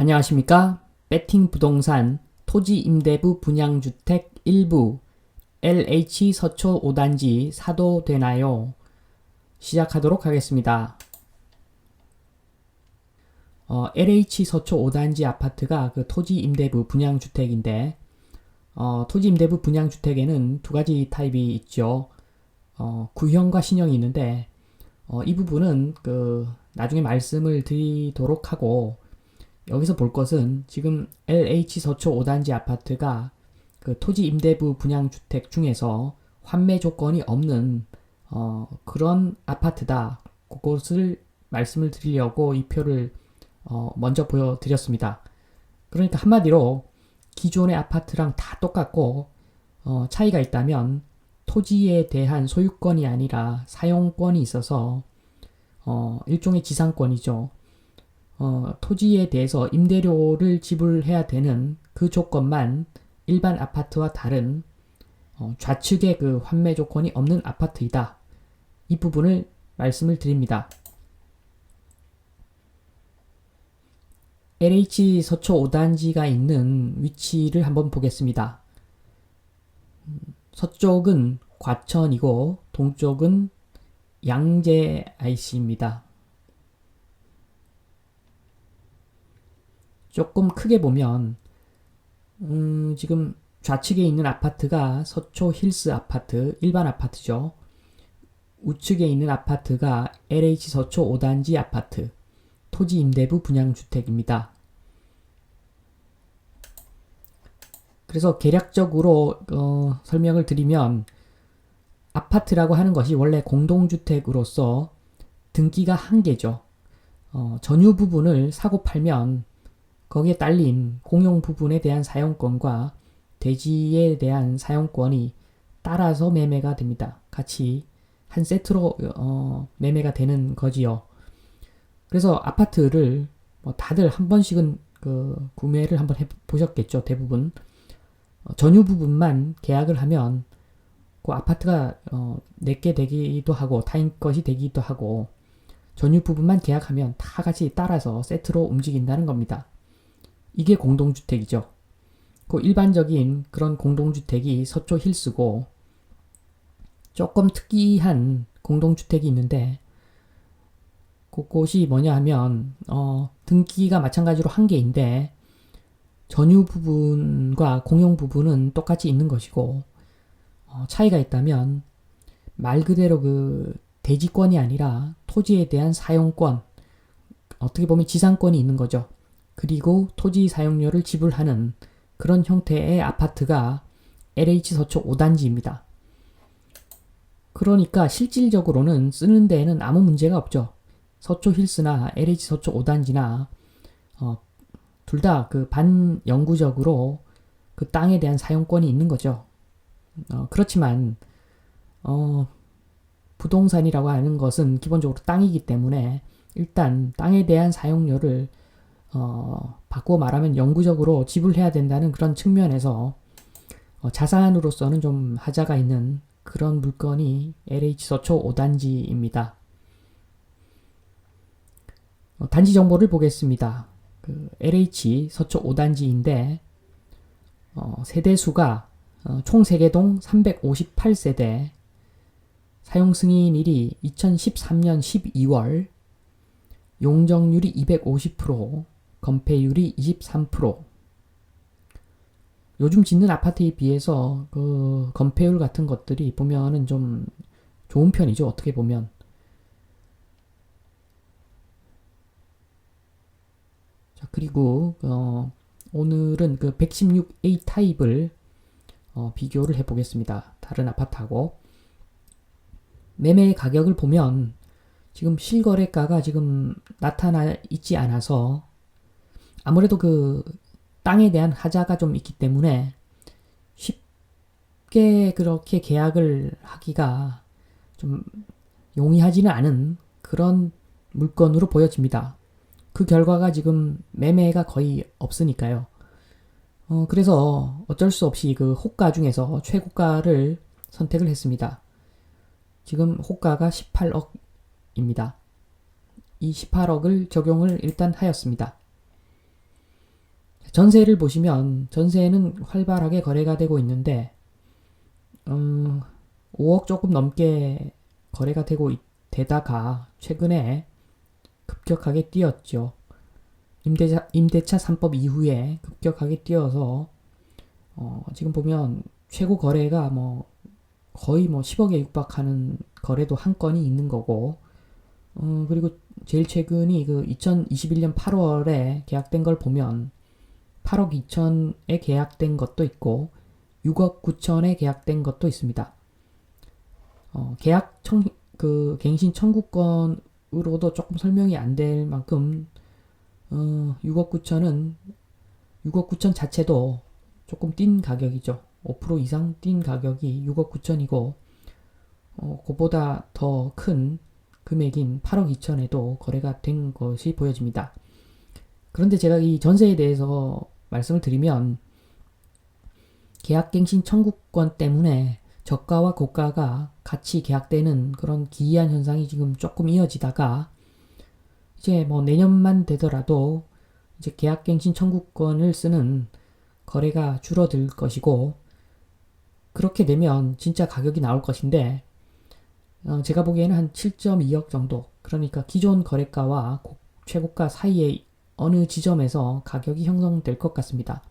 안녕하십니까? 배팅 부동산 토지 임대부 분양주택 일부 LH 서초 5단지 사도 되나요? 시작하도록 하겠습니다. 어, LH 서초 5단지 아파트가 그 토지 임대부 분양주택인데 어, 토지 임대부 분양주택에는 두 가지 타입이 있죠. 어, 구형과 신형이 있는데 어, 이 부분은 그 나중에 말씀을 드리도록 하고 여기서 볼 것은 지금 LH 서초 5단지 아파트가 그 토지 임대부 분양 주택 중에서 환매 조건이 없는 어, 그런 아파트다. 그것을 말씀을 드리려고 이 표를 어, 먼저 보여드렸습니다. 그러니까 한마디로 기존의 아파트랑 다 똑같고 어, 차이가 있다면 토지에 대한 소유권이 아니라 사용권이 있어서 어, 일종의 지상권이죠. 어, 토지에 대해서 임대료를 지불해야 되는 그 조건만 일반 아파트와 다른 어, 좌측의 그 환매 조건이 없는 아파트이다. 이 부분을 말씀을 드립니다. LH 서초 5단지가 있는 위치를 한번 보겠습니다. 음, 서쪽은 과천이고 동쪽은 양재 IC입니다. 조금 크게 보면 음, 지금 좌측에 있는 아파트가 서초 힐스 아파트 일반 아파트죠. 우측에 있는 아파트가 LH 서초 5단지 아파트 토지 임대부 분양주택입니다. 그래서 개략적으로 어, 설명을 드리면 아파트라고 하는 것이 원래 공동주택으로서 등기가 한 개죠. 어, 전유 부분을 사고 팔면 거기에 딸린 공용 부분에 대한 사용권과 대지에 대한 사용권이 따라서 매매가 됩니다. 같이 한 세트로 어, 매매가 되는 거지요. 그래서 아파트를 뭐 다들 한 번씩은 그 구매를 한번 해 보셨겠죠. 대부분 어, 전유 부분만 계약을 하면 그 아파트가 어, 내게 되기도 하고 타인 것이 되기도 하고 전유 부분만 계약하면 다 같이 따라서 세트로 움직인다는 겁니다. 이게 공동주택이죠. 그 일반적인 그런 공동주택이 서초 힐스고 조금 특이한 공동주택이 있는데 그곳이 뭐냐 하면 어, 등기가 마찬가지로 한 개인데 전유 부분과 공용 부분은 똑같이 있는 것이고 어, 차이가 있다면 말 그대로 그 대지권이 아니라 토지에 대한 사용권 어떻게 보면 지상권이 있는 거죠. 그리고 토지 사용료를 지불하는 그런 형태의 아파트가 LH 서초 5단지입니다. 그러니까 실질적으로는 쓰는 데에는 아무 문제가 없죠. 서초 힐스나 LH 서초 5단지나 어, 둘 다 그 반영구적으로 그 땅에 대한 사용권이 있는 거죠. 어, 그렇지만 어, 부동산이라고 하는 것은 기본적으로 땅이기 때문에 일단 땅에 대한 사용료를 어, 바꾸어 말하면 영구적으로 지불해야 된다는 그런 측면에서 어, 자산으로서는 좀 하자가 있는 그런 물건이 LH 서초 5단지입니다. 어, 단지 정보를 보겠습니다. 그 LH 서초 5단지인데 어, 세대수가 어, 총 세계동 358세대 사용 승인일이 2013년 12월 용적률이 250% 건폐율이 23%. 요즘 짓는 아파트에 비해서 그 건폐율 같은 것들이 보면은 좀 좋은 편이죠. 어떻게 보면. 자, 그리고 어, 오늘은 그 116A 타입을 어, 비교를 해 보겠습니다. 다른 아파트하고 매매 가격을 보면 지금 실거래가가 지금 나타나 있지 않아서 아무래도 그 땅에 대한 하자가 좀 있기 때문에 쉽게 그렇게 계약을 하기가 좀 용이하지는 않은 그런 물건으로 보여집니다. 그 결과가 지금 매매가 거의 없으니까요. 어, 그래서 어쩔 수 없이 그 호가 중에서 최고가를 선택을 했습니다. 지금 호가가 18억입니다. 이 18억을 적용을 일단 하였습니다. 전세를 보시면 전세는 활발하게 거래가 되고 있는데 음, 5억 조금 넘게 거래가 되고 있- 되다가 최근에 급격하게 뛰었죠. 임대차, 임대차 3법 이후에 급격하게 뛰어서 어, 지금 보면 최고 거래가 뭐 거의 뭐 10억에 육박하는 거래도 한 건이 있는 거고 어, 그리고 제일 최근이 그 2021년 8월에 계약된 걸 보면 8억 2천에 계약된 것도 있고 6억 9천에 계약된 것도 있습니다. 어, 계약 청, 그 갱신 청구권으로도 조금 설명이 안 될 만큼 어, 6억 9천은 6억 9천 자체도 조금 뛴 가격이죠. 5% 이상 뛴 가격이 6억 9천이고 어, 그보다 더 큰 금액인 8억 2천에도 거래가 된 것이 보여집니다. 그런데 제가 이 전세에 대해서 말씀을 드리면 계약갱신 청구권 때문에 저가와 고가가 같이 계약되는 그런 기이한 현상이 지금 조금 이어지다가 이제 뭐 내년만 되더라도 이제 계약갱신 청구권을 쓰는 거래가 줄어들 것이고 그렇게 되면 진짜 가격이 나올 것인데 어, 제가 보기에는 한 7.2억 정도 그러니까 기존 거래가와 고- 최고가 사이에 어느 지점에서 가격이 형성될 것 같습니다.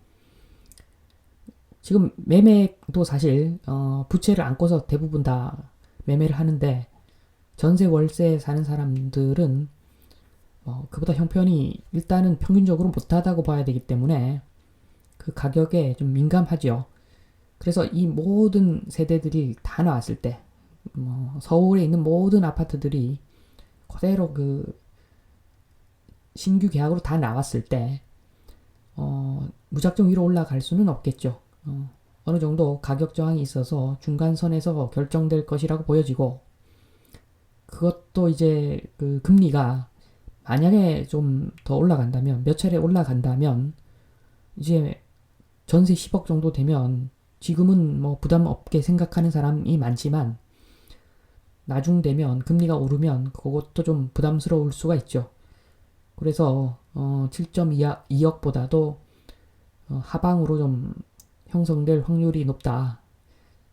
지금 매매도 사실 어, 부채를 안고서 대부분 다 매매를 하는데 전세 월세 사는 사람들은 어, 그보다 형편이 일단은 평균적으로 못하다고 봐야 되기 때문에 그 가격에 좀 민감하죠. 그래서 이 모든 세대들이 다 나왔을 때, 뭐 서울에 있는 모든 아파트들이 그대로 그 신규 계약으로 다 나왔을 때, 어, 무작정 위로 올라갈 수는 없겠죠. 어, 어느 정도 가격 저항이 있어서 중간선에서 결정될 것이라고 보여지고, 그것도 이제 그 금리가 만약에 좀 더 올라간다면, 몇 차례 올라간다면, 이제 전세 10억 정도 되면 지금은 뭐 부담 없게 생각하는 사람이 많지만 나중 되면 금리가 오르면 그것도 좀 부담스러울 수가 있죠. 그래서 어 7.2억보다도 어 하방으로 좀 형성될 확률이 높다.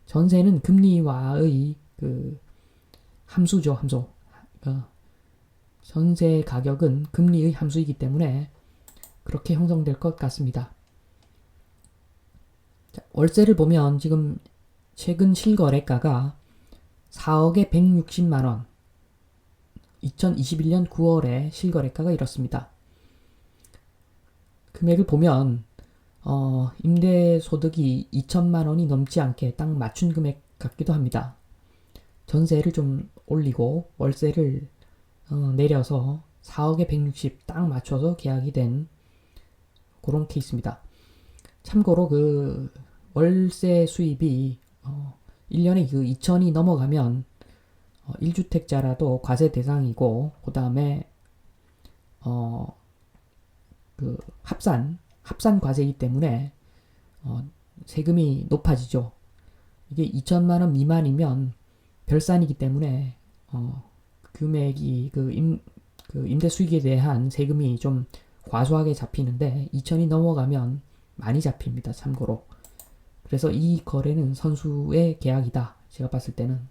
전세는 금리와의 그 함수죠, 함수. 어, 전세 가격은 금리의 함수이기 때문에 그렇게 형성될 것 같습니다. 자, 월세를 보면 지금 최근 실거래가가 4억에 160만 원. 2021년 9월에 실거래가가 이렇습니다. 금액을 보면 어, 임대 소득이 2천만 원이 넘지 않게 딱 맞춘 금액 같기도 합니다. 전세를 좀 올리고 월세를 어, 내려서 4억에 160 딱 맞춰서 계약이 된 그런 케이스입니다. 참고로 그 월세 수입이 어 1년에 그 2천이 넘어가면 어 1주택자라도 과세 대상이고 그 다음에 어 그 합산 합산 과세이기 때문에 어 세금이 높아지죠. 이게 2천만 원 미만이면 별산이기 때문에 어 금액이 그 임 그 임대 수익에 대한 세금이 좀 과소하게 잡히는데 2천이 넘어가면 많이 잡힙니다. 참고로. 그래서 이 거래는 선수의 계약이다. 제가 봤을 때는.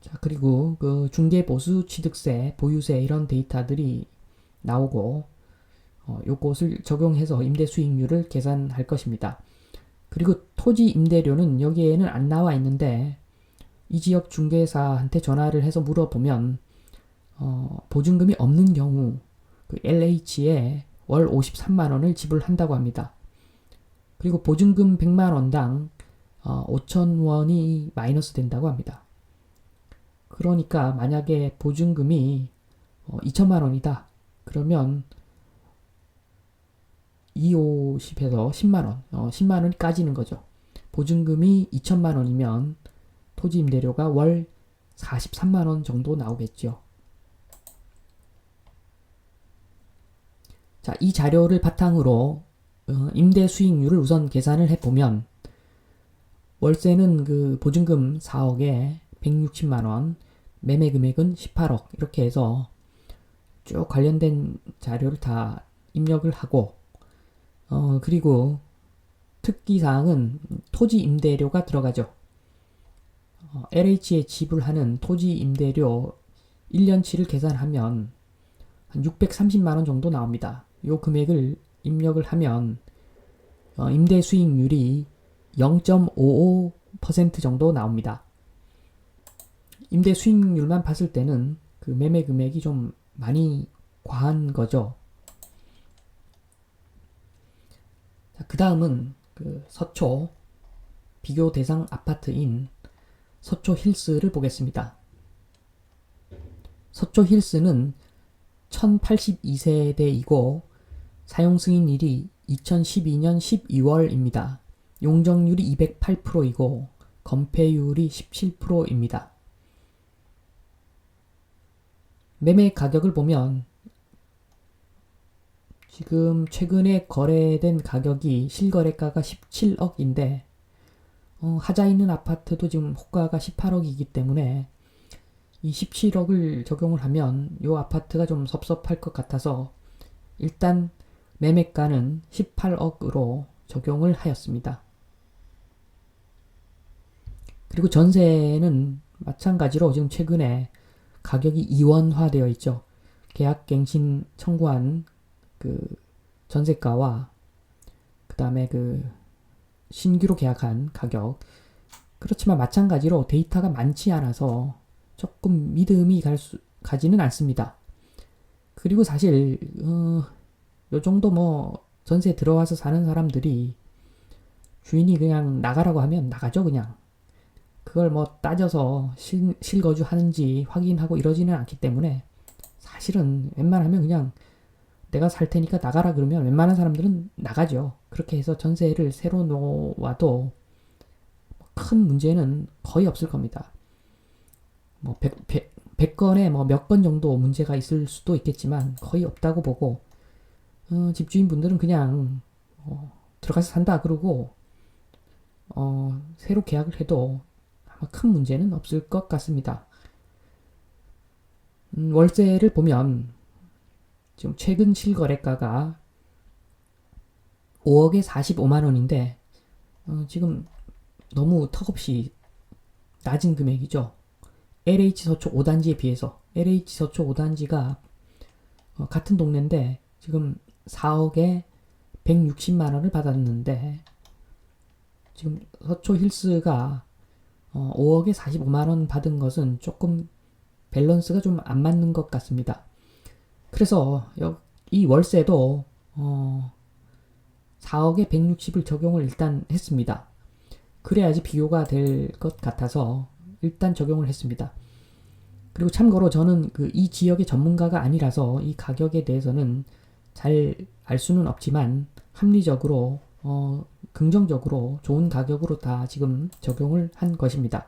자, 그리고 그 중개 보수 취득세, 보유세 이런 데이터들이 나오고 어, 요것을 적용해서 임대 수익률을 계산할 것입니다. 그리고 토지 임대료는 여기에는 안 나와 있는데 이 지역 중개사한테 전화를 해서 물어보면 어, 보증금이 없는 경우 그 LH에 월 53만 원을 지불한다고 합니다. 그리고 보증금 100만 원당 어, 5천 원이 마이너스 된다고 합니다. 그러니까 만약에 보증금이 어, 2천만 원이다. 그러면 250에서 10만 원, 어, 10만 원이 까지는 거죠. 보증금이 2천만 원이면 토지 임대료가 월 43만 원 정도 나오겠죠. 자, 이 자료를 바탕으로 어, 임대 수익률을 우선 계산을 해보면 월세는 그 보증금 4억에 160만 원, 매매 금액은 18억 이렇게 해서 쭉 관련된 자료를 다 입력을 하고 어 그리고 특기사항은 토지 임대료가 들어가죠. 어, LH에 지불하는 토지 임대료 1년치를 계산하면 한 630만 원 정도 나옵니다. 요 금액을 입력을 하면 어, 임대 수익률이 0.55% 정도 나옵니다. 임대 수익률만 봤을 때는 그 매매 금액이 좀 많이 과한 거죠. 그 다음은 그 서초 비교 대상 아파트인 서초 힐스를 보겠습니다. 서초 힐스는 1082세대이고 사용 승인일이 2012년 12월입니다. 용적률이 208%이고 건폐율이 17%입니다. 매매 가격을 보면 지금 최근에 거래된 가격이 실거래가가 17억인데 어, 하자 있는 아파트도 지금 호가가 18억이기 때문에 이 17억을 적용을 하면 이 아파트가 좀 섭섭할 것 같아서 일단 매매가는 18억으로 적용을 하였습니다. 그리고 전세는 마찬가지로 지금 최근에 가격이 이원화되어 있죠. 계약갱신 청구한 그 전세가와 그 다음에 그 신규로 계약한 가격 그렇지만 마찬가지로 데이터가 많지 않아서 조금 믿음이 갈 수, 가지는 않습니다. 그리고 사실 어, 요 정도 뭐 전세 들어와서 사는 사람들이 주인이 그냥 나가라고 하면 나가죠 그냥 그걸 뭐 따져서 실, 실거주 하는지 확인하고 이러지는 않기 때문에 사실은 웬만하면 그냥 내가 살 테니까 나가라 그러면 웬만한 사람들은 나가죠. 그렇게 해서 전세를 새로 놓아도 큰 문제는 거의 없을 겁니다. 뭐 100, 100, 100건에 뭐 몇 건 정도 문제가 있을 수도 있겠지만 거의 없다고 보고 어, 집주인분들은 그냥 어, 들어가서 산다 그러고 어, 새로 계약을 해도 큰 문제는 없을 것 같습니다. 음, 월세를 보면 지금 최근 실거래가가 5억에 45만 원인데 어, 지금 너무 턱없이 낮은 금액이죠. LH 서초 5단지에 비해서 LH 서초 5단지가 어, 같은 동네인데 지금 4억에 160만 원을 받았는데 지금 서초 힐스가 어, 5억에 45만 원 받은 것은 조금 밸런스가 좀 안 맞는 것 같습니다. 그래서 이 월세도 어, 4억에 160을 적용을 일단 했습니다. 그래야지 비교가 될 것 같아서 일단 적용을 했습니다. 그리고 참고로 저는 그 이 지역의 전문가가 아니라서 이 가격에 대해서는 잘 알 수는 없지만 합리적으로 어, 긍정적으로 좋은 가격으로 다 지금 적용을 한 것입니다.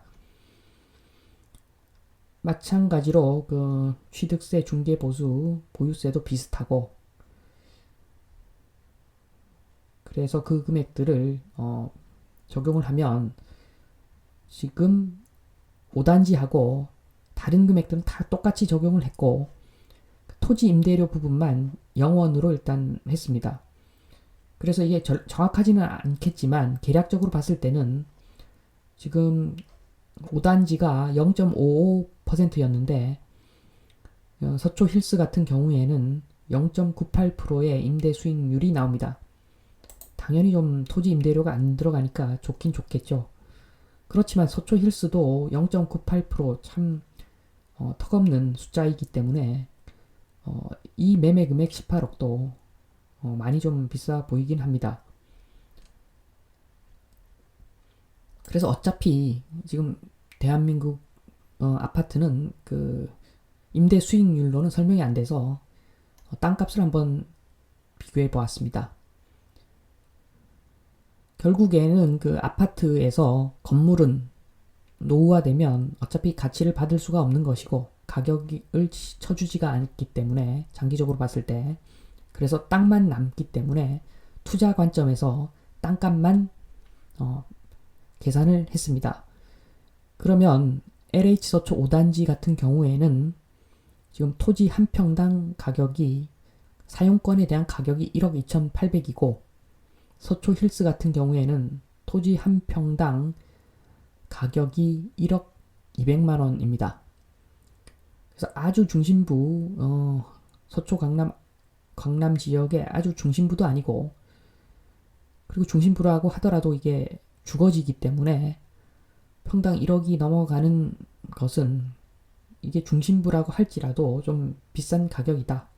마찬가지로 그 취득세, 중개보수, 보유세도 비슷하고 그래서 그 금액들을 어, 적용을 하면 지금 5단지하고 다른 금액들은 다 똑같이 적용을 했고 토지 임대료 부분만 영원으로 일단 했습니다. 그래서 이게 절, 정확하지는 않겠지만 계략적으로 봤을 때는 지금 5단지가 0.55%였는데 어, 서초 힐스 같은 경우에는 0.98%의 임대 수익률이 나옵니다. 당연히 좀 토지 임대료가 안 들어가니까 좋긴 좋겠죠. 그렇지만 서초 힐스도 0.98%참 어, 턱없는 숫자이기 때문에 어, 이 매매 금액 18억도 어, 많이 좀 비싸 보이긴 합니다. 그래서 어차피 지금 대한민국 어, 아파트는 그 임대 수익률로는 설명이 안 돼서 어, 땅값을 한번 비교해 보았습니다. 결국에는 그 아파트에서 건물은 노후화되면 어차피 가치를 받을 수가 없는 것이고 가격을 쳐주지가 않기 때문에 장기적으로 봤을 때 그래서 땅만 남기 때문에 투자 관점에서 땅값만 어, 계산을 했습니다. 그러면 LH 서초 5단지 같은 경우에는 지금 토지 한 평당 가격이 사용권에 대한 가격이 1억 2,800이고 서초 힐스 같은 경우에는 토지 한 평당 가격이 1억 200만 원입니다. 그래서 아주 중심부 어, 서초 강남 강남 지역의 아주 중심부도 아니고 그리고 중심부라고 하더라도 이게 주거지기 때문에 평당 1억이 넘어가는 것은 이게 중심부라고 할지라도 좀 비싼 가격이다.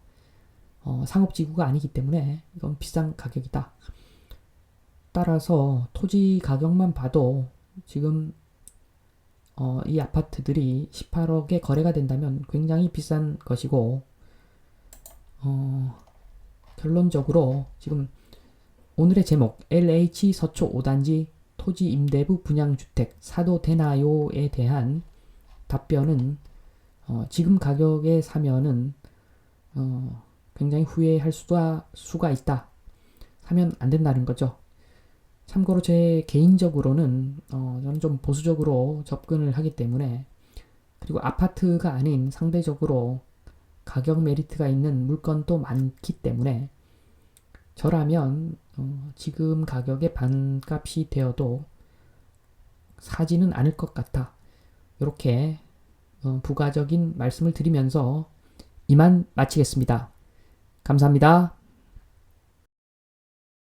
어, 상업지구가 아니기 때문에 이건 비싼 가격이다. 따라서 토지 가격만 봐도 지금 어, 이 아파트들이 18억에 거래가 된다면 굉장히 비싼 것이고 어, 결론적으로 지금 오늘의 제목 LH 서초 5단지 토지 임대부 분양주택 사도 되나요에 대한 답변은 어, 지금 가격에 사면은 어, 굉장히 후회할 수가, 수가 있다. 사면 안 된다는 거죠. 참고로 제 개인적으로는 어, 저는 좀 보수적으로 접근을 하기 때문에 그리고 아파트가 아닌 상대적으로 가격 메리트가 있는 물건도 많기 때문에 저라면 어, 지금 가격의 반값이 되어도 사지는 않을 것 같아. 이렇게 어, 부가적인 말씀을 드리면서 이만 마치겠습니다. 감사합니다.